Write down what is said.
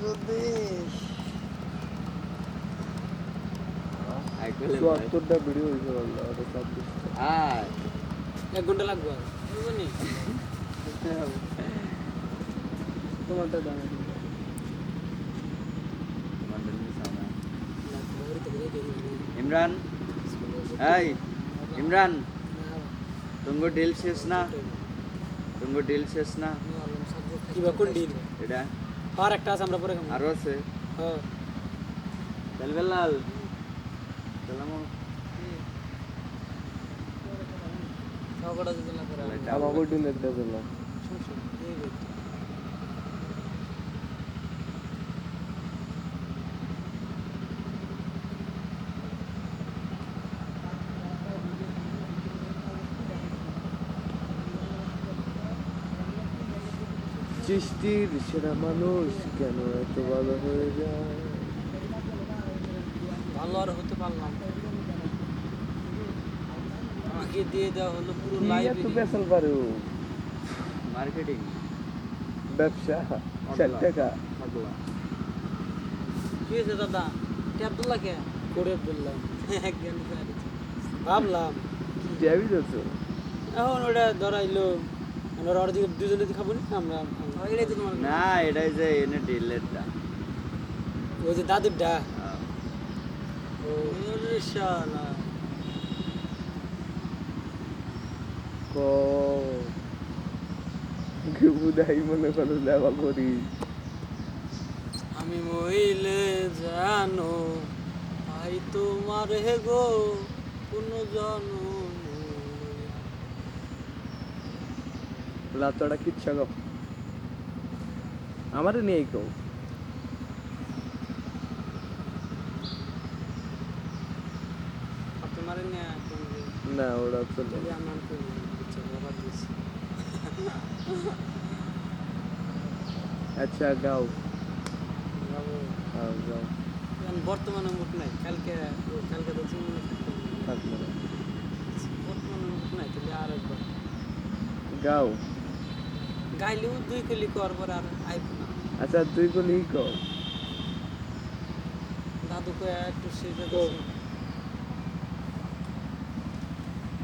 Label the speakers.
Speaker 1: Bangladesh
Speaker 2: আইকলে
Speaker 1: চুয়াত্তরটা video হয়েছে বললো ওটা ছাব্বিশটা
Speaker 2: আয়
Speaker 3: এক ঘন্টা লাগবে আর বুঝবো নি তোমারটা দাঁড়া
Speaker 2: ইমরান এই ইমরান তুঙ্গ ডিল শেষ না তুঙ্গ ডিল শেষ না
Speaker 3: কিবা কোন ডিল
Speaker 2: এটা
Speaker 3: আর একটা আছে আমরা পরে খাব।
Speaker 2: আরও আছে?
Speaker 3: হ্যাঁ।
Speaker 2: বেলবেলাল সালামু
Speaker 3: সবটা যদি না করে
Speaker 1: আমাকে শুন শুন দিলাম সৃষ্টির সেরা মানুষ কেন এত ভালো হয়ে যায়?
Speaker 3: ভালো আর হতে পারলাম আমাকে দিয়ে দেওয়া হলো পুরো
Speaker 1: কি এত বেসাল
Speaker 2: মার্কেটিং
Speaker 1: ব্যবসা? ষাট টাকা?
Speaker 3: কি হয়েছে দাদা? আব্দুল্লাহ কে? করে আব্দুল্লাহ। ভাবলাম।
Speaker 1: যাবি তো?
Speaker 3: এখন ওটা ধরাইলো। আমরা ওরা দিকে দুজনে খাব না? আমরা এটাই তো তোমার
Speaker 2: না এটাই যে এনে ডিলেটটা
Speaker 3: ওই যে দাদুরটা ও শালা
Speaker 1: ক। মনে করো দেওয়া করি।
Speaker 3: আমি মহিলে জানো ভাই তোমার হে গো কোনো জানো।
Speaker 1: কিচ্ছা গো। আমারে নিয়ে কেউ না ওরা চলে আচ্ছা গাও। হ্যাঁ গাও।
Speaker 3: বর্তমানে মুখ নাই কালকে ও কালকে তো চিনি
Speaker 1: থাকল না।
Speaker 3: বর্তমানে মুখ নাই তাহলে আর একবার।
Speaker 1: গাও।
Speaker 3: গাইলেও দুই কলি কর পর আর আইব না।
Speaker 1: আচ্ছা দুই কলি কর।
Speaker 3: দাদু কয়ে একটু সেটা